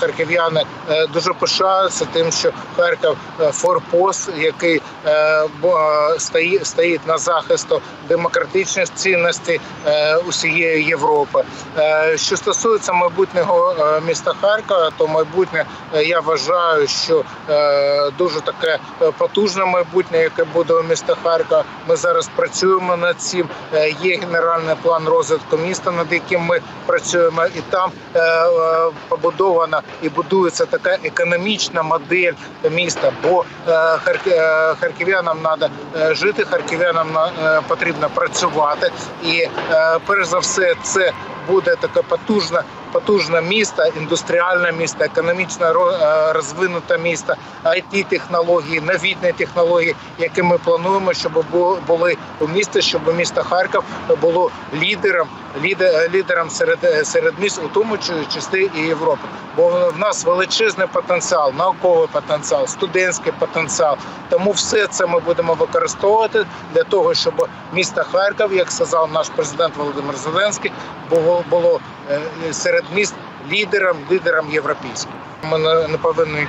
харків'яни е, дуже пишаються тим, що Харків е, форпост, який стоїть, стоїть на захисту демократичних цінностей е, усієї Європи. Е, Що стосується майбутнього е, міста Харкова, то майбутнє е, я вважаю, що е, дуже таке е, потужне майбутнє, яке буде у міста Харкова. Ми зараз працюємо над цим. Е, Є генеральний план розвитку міста, над яким ми працюємо, і там е, е, побудована і будується така економічна модель міста. Бо е, харк- е, харків'янам треба жити, харків'янам на- е, потрібно працювати, і е, перш за все це буде таке потужне. Потужне місто, індустріальне місто, економічно е, розвинуте місто, it технології, новітні технології, які ми плануємо, щоб бу- були у місті, щоб місто Харків було лідером, ліде- лідером серед серед міст, у тому числі і Європи. Бо в нас величезний потенціал, науковий потенціал, студентський потенціал. Тому все це ми будемо використовувати для того, щоб місто Харків, як сказав наш президент Володимир Зеленський, було було е, серед міст лідером, лідером європейським. Ми не, повинні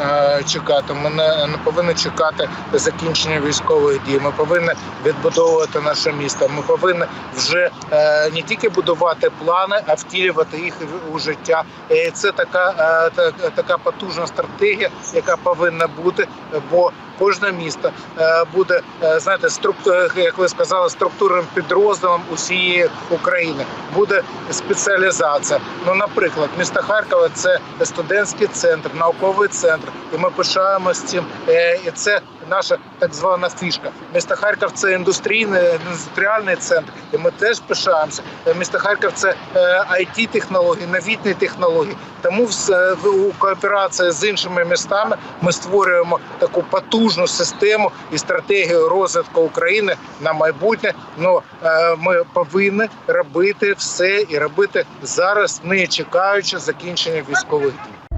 е, чекати. Ми не, не повинні чекати закінчення військових дій. Ми повинні відбудовувати наше місто. Ми повинні вже е, не тільки будувати плани, а втілювати їх у життя. І це така, е, така потужна стратегія, яка повинна бути, бо кожне місто е, буде е, знаєте, структур, як ви сказали, структурним підрозділом усієї України. Буде спеціалізація. Ну, наприклад, місто Харкова це студентський центр, науковий центр, і ми пишаємося цим. Е, І це наша так звана фішка. Місто Харків це індустрійний індустріальний центр, і ми теж пишаємося. Е, Місто Харків це it технології, новітні технології. Тому в- кооперації з іншими містами ми створюємо таку потужну систему і стратегію розвитку України на майбутнє. Ну е, ми повинні робити все і робити зараз, не чекаючи закінчення військових дій.